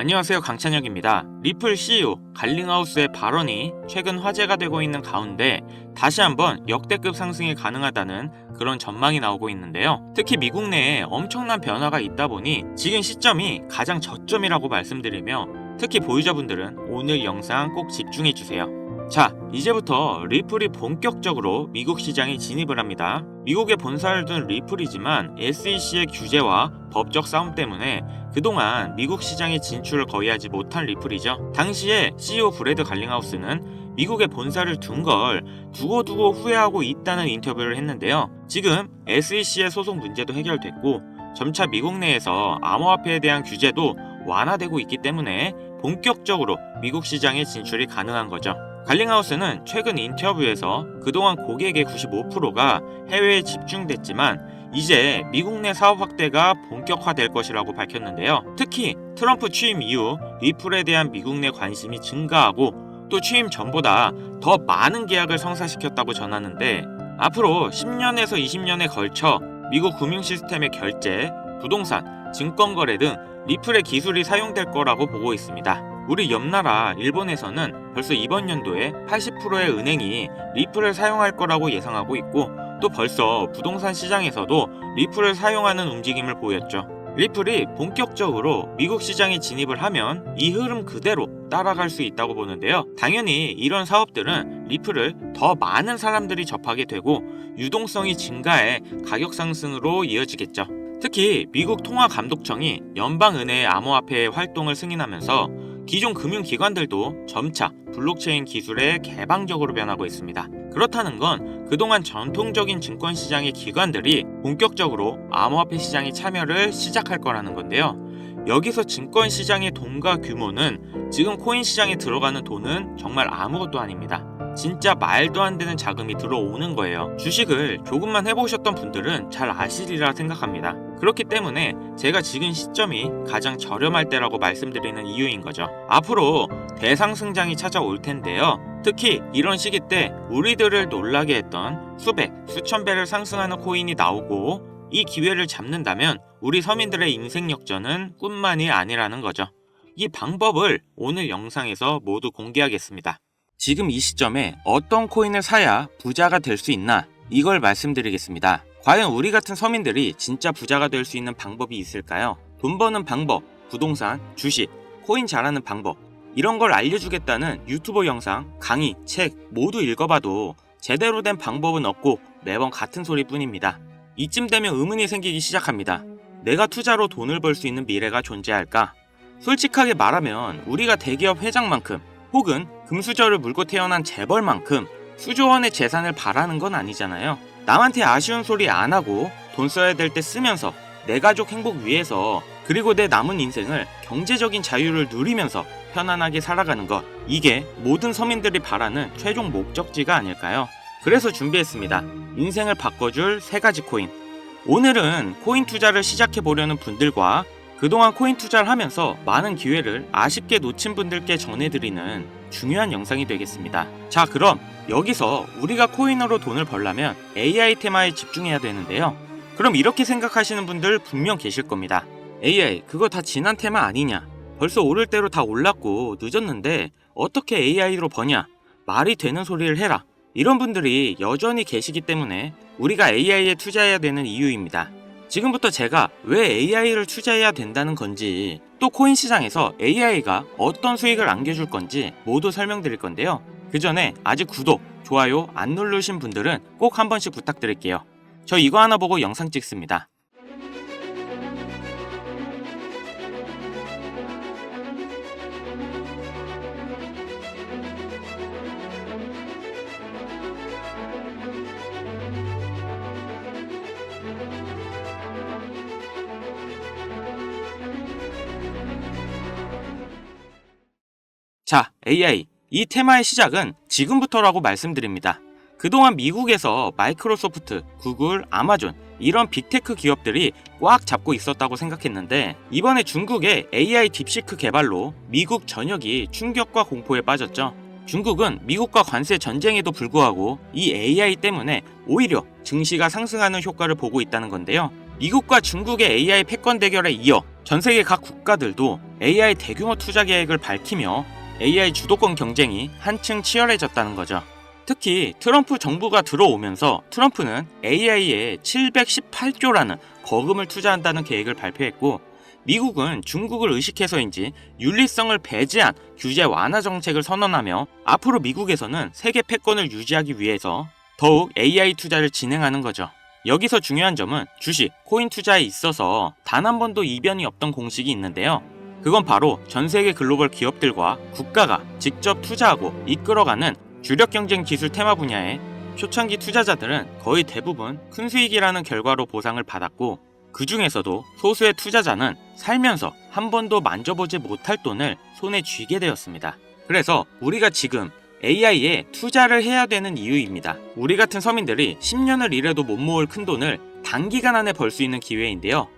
안녕하세요 강찬혁입니다. 리플 CEO 갈링하우스의 발언이 최근 화제가 되고 있는 가운데 다시 한번 역대급 상승이 가능하다는 그런 전망이 나오고 있는데요. 특히 미국 내에 엄청난 변화가 있다 보니 지금 시점이 가장 저점이라고 말씀드리며 특히 보유자분들은 오늘 영상 꼭 집중해 주세요. 자, 이제부터 리플이 본격적으로 미국 시장에 진입을 합니다. 미국에 본사를 둔 리플이지만 SEC의 규제와 법적 싸움 때문에 그동안 미국 시장에 진출을 거의 하지 못한 리플이죠. 당시에 CEO 브래드 갈링하우스는 미국에 본사를 둔 걸 두고두고 후회하고 있다는 인터뷰를 했는데요. 지금 SEC의 소송 문제도 해결됐고 점차 미국 내에서 암호화폐에 대한 규제도 완화되고 있기 때문에 본격적으로 미국 시장에 진출이 가능한 거죠. 갈링하우스는 최근 인터뷰에서 그동안 고객의 95%가 해외에 집중됐지만 이제 미국 내 사업 확대가 본격화될 것이라고 밝혔는데요. 특히 트럼프 취임 이후 리플에 대한 미국 내 관심이 증가하고 또 취임 전보다 더 많은 계약을 성사시켰다고 전하는데 앞으로 10년에서 20년에 걸쳐 미국 금융 시스템의 결제, 부동산, 증권 거래 등 리플의 기술이 사용될 거라고 보고 있습니다. 우리 옆나라 일본에서는 벌써 이번 연도에 80%의 은행이 리플을 사용할 거라고 예상하고 있고 또 벌써 부동산 시장에서도 리플을 사용하는 움직임을 보였죠. 리플이 본격적으로 미국 시장에 진입을 하면 이 흐름 그대로 따라갈 수 있다고 보는데요. 당연히 이런 사업들은 리플을 더 많은 사람들이 접하게 되고 유동성이 증가해 가격 상승으로 이어지겠죠. 특히 미국 통화감독청이 연방은행의 암호화폐 활동을 승인하면서 기존 금융기관들도 점차 블록체인 기술에 개방적으로 변하고 있습니다. 그렇다는 건 그동안 전통적인 증권시장의 기관들이 본격적으로 암호화폐 시장에 참여를 시작할 거라는 건데요. 여기서 증권 시장의 돈과 규모는 지금 코인 시장에 들어가는 돈은 정말 아무것도 아닙니다. 진짜 말도 안 되는 자금이 들어오는 거예요. 주식을 조금만 해보셨던 분들은 잘 아시리라 생각합니다. 그렇기 때문에 제가 지금 시점이 가장 저렴할 때라고 말씀드리는 이유인 거죠. 앞으로 대상승장이 찾아올 텐데요. 특히 이런 시기 때 우리들을 놀라게 했던 수백, 수천 배를 상승하는 코인이 나오고 이 기회를 잡는다면 우리 서민들의 인생 역전은 꿈만이 아니라는 거죠. 이 방법을 오늘 영상에서 모두 공개하겠습니다. 지금 이 시점에 어떤 코인을 사야 부자가 될 수 있나 이걸 말씀드리겠습니다. 과연 우리 같은 서민들이 진짜 부자가 될 수 있는 방법이 있을까요? 돈 버는 방법, 부동산, 주식, 코인 잘하는 방법 이런 걸 알려주겠다는 유튜버 영상, 강의, 책 모두 읽어봐도 제대로 된 방법은 없고 매번 같은 소리 뿐입니다. 이쯤 되면 의문이 생기기 시작합니다. 내가 투자로 돈을 벌 수 있는 미래가 존재할까? 솔직하게 말하면 우리가 대기업 회장만큼 혹은 금수저를 물고 태어난 재벌만큼 수조원의 재산을 바라는 건 아니잖아요. 남한테 아쉬운 소리 안 하고 돈 써야 될 때 쓰면서 내 가족 행복 위해서 그리고 내 남은 인생을 경제적인 자유를 누리면서 편안하게 살아가는 것. 이게 모든 서민들이 바라는 최종 목적지가 아닐까요? 그래서 준비했습니다. 인생을 바꿔줄 세 가지 코인. 오늘은 코인 투자를 시작해 보려는 분들과 그동안 코인 투자를 하면서 많은 기회를 아쉽게 놓친 분들께 전해드리는 중요한 영상이 되겠습니다. 자, 그럼 여기서 우리가 코인으로 돈을 벌려면 AI 테마에 집중해야 되는데요. 그럼 이렇게 생각하시는 분들 분명 계실 겁니다. AI, 그거 다 지난 테마 아니냐? 벌써 오를 대로 다 올랐고 늦었는데 어떻게 AI로 버냐? 말이 되는 소리를 해라. 이런 분들이 여전히 계시기 때문에 우리가 AI에 투자해야 되는 이유입니다. 지금부터 제가 왜 AI를 투자해야 된다는 건지 또 코인 시장에서 AI가 어떤 수익을 안겨줄 건지 모두 설명드릴 건데요. 그 전에 아직 구독, 좋아요 안 누르신 분들은 꼭 한 번씩 부탁드릴게요. 저 이거 하나 보고 영상 찍습니다. 자, AI. 이 테마의 시작은 지금부터라고 말씀드립니다. 그동안 미국에서 마이크로소프트, 구글, 아마존 이런 빅테크 기업들이 꽉 잡고 있었다고 생각했는데 이번에 중국의 AI 딥시크 개발로 미국 전역이 충격과 공포에 빠졌죠. 중국은 미국과 관세 전쟁에도 불구하고 이 AI 때문에 오히려 증시가 상승하는 효과를 보고 있다는 건데요. 미국과 중국의 AI 패권 대결에 이어 전 세계 각 국가들도 AI 대규모 투자 계획을 밝히며 AI 주도권 경쟁이 한층 치열해졌다는 거죠. 특히 트럼프 정부가 들어오면서 트럼프는 AI에 718조라는 거금을 투자한다는 계획을 발표했고 미국은 중국을 의식해서인지 윤리성을 배제한 규제 완화 정책을 선언하며 앞으로 미국에서는 세계 패권을 유지하기 위해서 더욱 AI 투자를 진행하는 거죠. 여기서 중요한 점은 주식, 코인 투자에 있어서 단 한 번도 이변이 없던 공식이 있는데요. 그건 바로 전 세계 글로벌 기업들과 국가가 직접 투자하고 이끌어가는 주력 경쟁 기술 테마 분야에 초창기 투자자들은 거의 대부분 큰 수익이라는 결과로 보상을 받았고 그 중에서도 소수의 투자자는 살면서 한 번도 만져보지 못할 돈을 손에 쥐게 되었습니다. 그래서 우리가 지금 AI에 투자를 해야 되는 이유입니다. 우리 같은 서민들이 10년을 일해도 못 모을 큰 돈을 단기간 안에 벌 수 있는 기회인데요.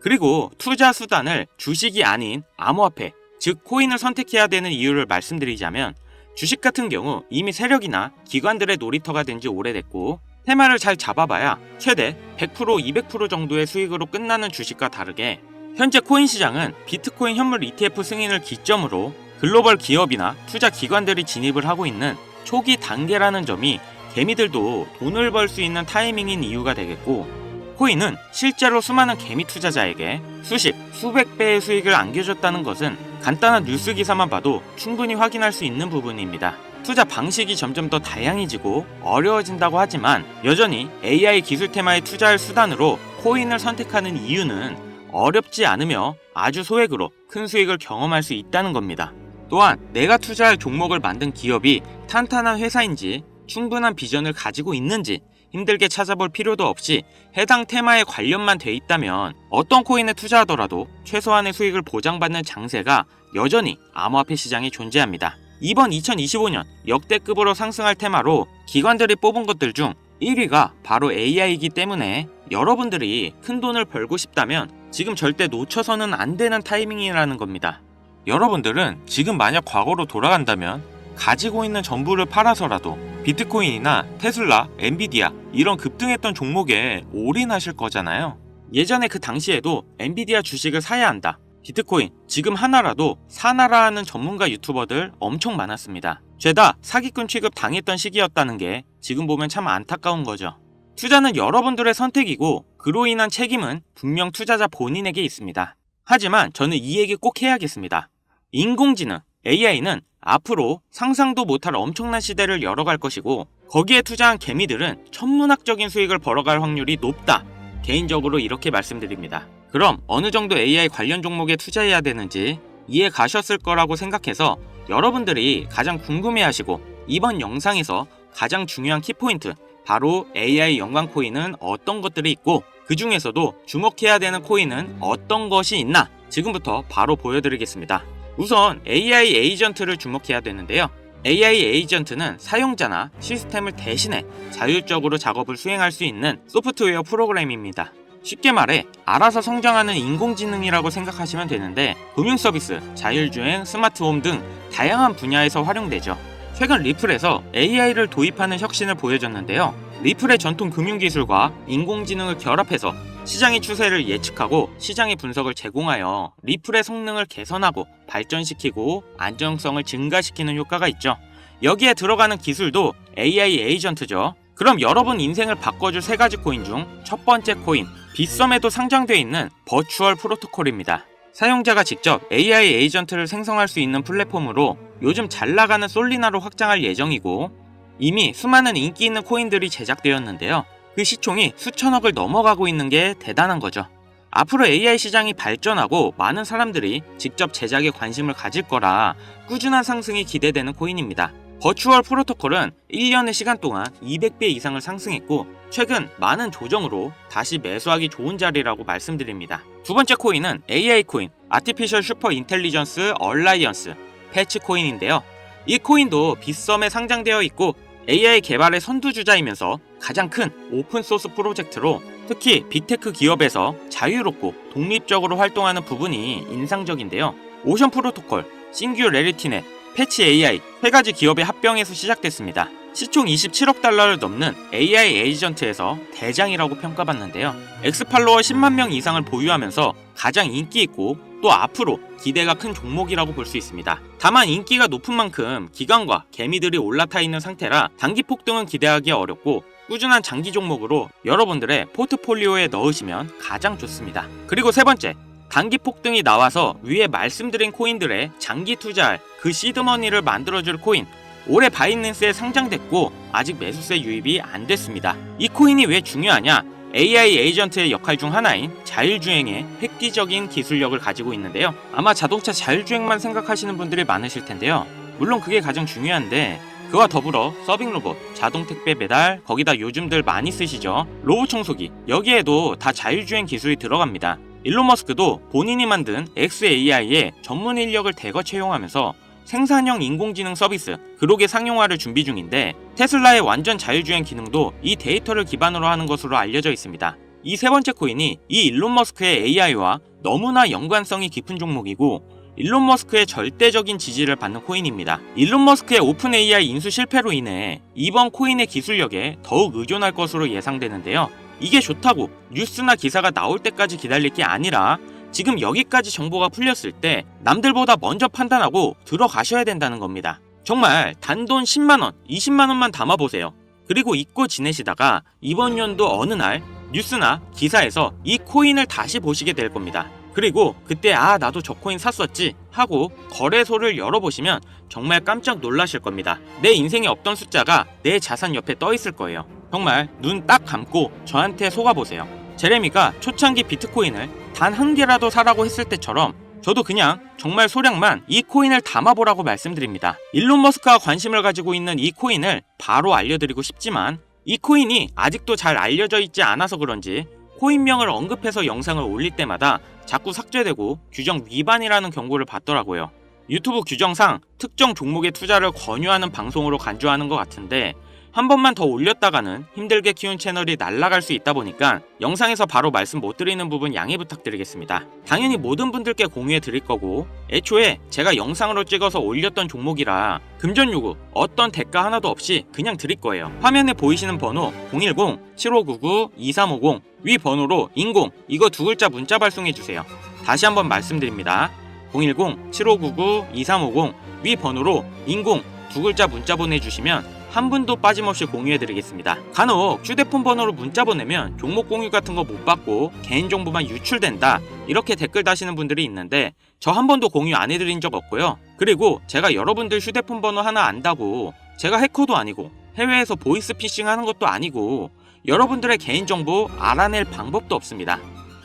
그리고 투자 수단을 주식이 아닌 암호화폐, 즉 코인을 선택해야 되는 이유를 말씀드리자면 주식 같은 경우 이미 세력이나 기관들의 놀이터가 된 지 오래됐고 테마를 잘 잡아봐야 최대 100% 200% 정도의 수익으로 끝나는 주식과 다르게 현재 코인 시장은 비트코인 현물 ETF 승인을 기점으로 글로벌 기업이나 투자 기관들이 진입을 하고 있는 초기 단계라는 점이 개미들도 돈을 벌 수 있는 타이밍인 이유가 되겠고 코인은 실제로 수많은 개미 투자자에게 수십, 수백 배의 수익을 안겨줬다는 것은 간단한 뉴스 기사만 봐도 충분히 확인할 수 있는 부분입니다. 투자 방식이 점점 더 다양해지고 어려워진다고 하지만 여전히 AI 기술 테마에 투자할 수단으로 코인을 선택하는 이유는 어렵지 않으며 아주 소액으로 큰 수익을 경험할 수 있다는 겁니다. 또한 내가 투자할 종목을 만든 기업이 탄탄한 회사인지 충분한 비전을 가지고 있는지 힘들게 찾아볼 필요도 없이 해당 테마에 관련만 돼 있다면 어떤 코인에 투자하더라도 최소한의 수익을 보장받는 장세가 여전히 암호화폐 시장에 존재합니다. 이번 2025년 역대급으로 상승할 테마로 기관들이 뽑은 것들 중 1위가 바로 AI이기 때문에 여러분들이 큰 돈을 벌고 싶다면 지금 절대 놓쳐서는 안 되는 타이밍이라는 겁니다. 여러분들은 지금 만약 과거로 돌아간다면 가지고 있는 전부를 팔아서라도 비트코인이나 테슬라, 엔비디아 이런 급등했던 종목에 올인하실 거잖아요. 예전에 그 당시에도 엔비디아 주식을 사야 한다. 비트코인 지금 하나라도 사나라 하는 전문가 유튜버들 엄청 많았습니다. 죄다 사기꾼 취급 당했던 시기였다는 게 지금 보면 참 안타까운 거죠. 투자는 여러분들의 선택이고 그로 인한 책임은 분명 투자자 본인에게 있습니다. 하지만 저는 이 얘기 꼭 해야겠습니다. 인공지능, AI는 앞으로 상상도 못할 엄청난 시대를 열어갈 것이고 거기에 투자한 개미들은 천문학적인 수익을 벌어갈 확률이 높다. 개인적으로 이렇게 말씀드립니다. 그럼 어느 정도 AI 관련 종목에 투자해야 되는지 이해 가셨을 거라고 생각해서 여러분들이 가장 궁금해하시고 이번 영상에서 가장 중요한 키포인트 바로 AI 연관 코인은 어떤 것들이 있고 그 중에서도 주목해야 되는 코인은 어떤 것이 있나 지금부터 바로 보여드리겠습니다. 우선 AI 에이전트를 주목해야 되는데요. AI 에이전트는 사용자나 시스템을 대신해 자율적으로 작업을 수행할 수 있는 소프트웨어 프로그램입니다. 쉽게 말해 알아서 성장하는 인공지능이라고 생각하시면 되는데 금융 서비스, 자율주행, 스마트홈 등 다양한 분야에서 활용되죠. 최근 리플에서 AI를 도입하는 혁신을 보여줬는데요. 리플의 전통 금융 기술과 인공지능을 결합해서 시장의 추세를 예측하고 시장의 분석을 제공하여 리플의 성능을 개선하고 발전시키고 안정성을 증가시키는 효과가 있죠. 여기에 들어가는 기술도 AI 에이전트죠. 그럼 여러분 인생을 바꿔줄 세 가지 코인 중 첫 번째 코인, 빗썸에도 상장되어 있는 버추얼 프로토콜입니다. 사용자가 직접 AI 에이전트를 생성할 수 있는 플랫폼으로 요즘 잘 나가는 솔리나로 확장할 예정이고 이미 수많은 인기 있는 코인들이 제작되었는데요. 그 시총이 수천억을 넘어가고 있는 게 대단한 거죠. 앞으로 AI 시장이 발전하고 많은 사람들이 직접 제작에 관심을 가질 거라 꾸준한 상승이 기대되는 코인입니다. 버추얼 프로토콜은 1년의 시간 동안 200배 이상을 상승했고 최근 많은 조정으로 다시 매수하기 좋은 자리라고 말씀드립니다. 두 번째 코인은 AI 코인, 아티피셜 슈퍼 인텔리전스 얼라이언스 패치 코인인데요. 이 코인도 빗썸에 상장되어 있고 AI 개발의 선두주자이면서 가장 큰 오픈소스 프로젝트로 특히 빅테크 기업에서 자유롭고 독립적으로 활동하는 부분이 인상적인데요. 오션 프로토콜, 싱규레리티넷, 패치 AI 세 가지 기업의 합병에서 시작됐습니다. 시총 27억 달러를 넘는 AI 에이전트에서 대장이라고 평가받는데요. 엑스팔로워 10만 명 이상을 보유하면서 가장 인기 있고 또 앞으로 기대가 큰 종목이라고 볼 수 있습니다. 다만 인기가 높은 만큼 기관과 개미들이 올라타 있는 상태라 단기 폭등은 기대하기 어렵고 꾸준한 장기 종목으로 여러분들의 포트폴리오에 넣으시면 가장 좋습니다. 그리고 세 번째, 단기 폭등이 나와서 위에 말씀드린 코인들의 장기 투자할 그 시드머니를 만들어줄 코인 올해 바이낸스에 상장됐고 아직 매수세 유입이 안 됐습니다. 이 코인이 왜 중요하냐? AI 에이전트의 역할 중 하나인 자율주행의 획기적인 기술력을 가지고 있는데요. 아마 자동차 자율주행만 생각하시는 분들이 많으실 텐데요. 물론 그게 가장 중요한데 그와 더불어 서빙 로봇, 자동 택배 배달, 거기다 요즘들 많이 쓰시죠. 로봇 청소기, 여기에도 다 자율주행 기술이 들어갑니다. 일론 머스크도 본인이 만든 XAI의 전문 인력을 대거 채용하면서 생산형 인공지능 서비스 그록의 상용화를 준비 중인데 테슬라의 완전 자율주행 기능도 이 데이터를 기반으로 하는 것으로 알려져 있습니다. 이 세 번째 코인이 이 일론 머스크의 AI와 너무나 연관성이 깊은 종목이고 일론 머스크의 절대적인 지지를 받는 코인입니다. 일론 머스크의 오픈 AI 인수 실패로 인해 이번 코인의 기술력에 더욱 의존할 것으로 예상되는데요. 이게 좋다고 뉴스나 기사가 나올 때까지 기다릴 게 아니라 지금 여기까지 정보가 풀렸을 때 남들보다 먼저 판단하고 들어가셔야 된다는 겁니다. 정말 단돈 10만원, 20만원만 담아보세요. 그리고 잊고 지내시다가 이번 연도 어느 날 뉴스나 기사에서 이 코인을 다시 보시게 될 겁니다. 그리고 그때 아 나도 저 코인 샀었지 하고 거래소를 열어보시면 정말 깜짝 놀라실 겁니다. 내 인생에 없던 숫자가 내 자산 옆에 떠 있을 거예요. 정말 눈 딱 감고 저한테 속아보세요. 제레미가 초창기 비트코인을 단 한 개라도 사라고 했을 때처럼 저도 그냥 정말 소량만 이 코인을 담아보라고 말씀드립니다. 일론 머스크가 관심을 가지고 있는 이 코인을 바로 알려드리고 싶지만 이 코인이 아직도 잘 알려져 있지 않아서 그런지 코인명을 언급해서 영상을 올릴 때마다 자꾸 삭제되고 규정 위반이라는 경고를 받더라고요. 유튜브 규정상 특정 종목의 투자를 권유하는 방송으로 간주하는 것 같은데 한 번만 더 올렸다가는 힘들게 키운 채널이 날아갈 수 있다 보니까 영상에서 바로 말씀 못 드리는 부분 양해 부탁드리겠습니다. 당연히 모든 분들께 공유해 드릴 거고 애초에 제가 영상으로 찍어서 올렸던 종목이라 금전 요구 어떤 대가 하나도 없이 그냥 드릴 거예요. 화면에 보이시는 번호 010-7599-2350 위 번호로 인공 이거 두 글자 문자 발송해 주세요. 다시 한번 말씀드립니다. 010-7599-2350 위 번호로 인공 두 글자 문자 보내주시면 한 분도 빠짐없이 공유해드리겠습니다. 간혹 휴대폰 번호로 문자 보내면 종목 공유 같은 거 못 받고 개인정보만 유출된다 이렇게 댓글 다시는 분들이 있는데 저 한 번도 공유 안 해드린 적 없고요. 그리고 제가 여러분들 휴대폰 번호 하나 안다고 제가 해커도 아니고 해외에서 보이스 피싱 하는 것도 아니고 여러분들의 개인정보 알아낼 방법도 없습니다.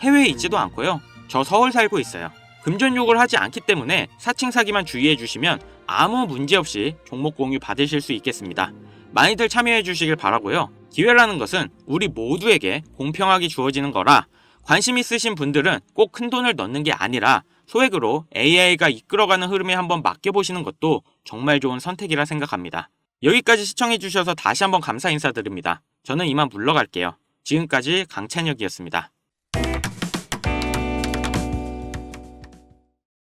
해외에 있지도 않고요. 저 서울 살고 있어요. 금전 욕을 하지 않기 때문에 사칭 사기만 주의해 주시면 아무 문제 없이 종목 공유 받으실 수 있겠습니다. 많이들 참여해 주시길 바라고요. 기회라는 것은 우리 모두에게 공평하게 주어지는 거라 관심 있으신 분들은 꼭 큰 돈을 넣는 게 아니라 소액으로 AI가 이끌어가는 흐름에 한번 맡겨보시는 것도 정말 좋은 선택이라 생각합니다. 여기까지 시청해 주셔서 다시 한번 감사 인사드립니다. 저는 이만 물러갈게요. 지금까지 강찬혁이었습니다.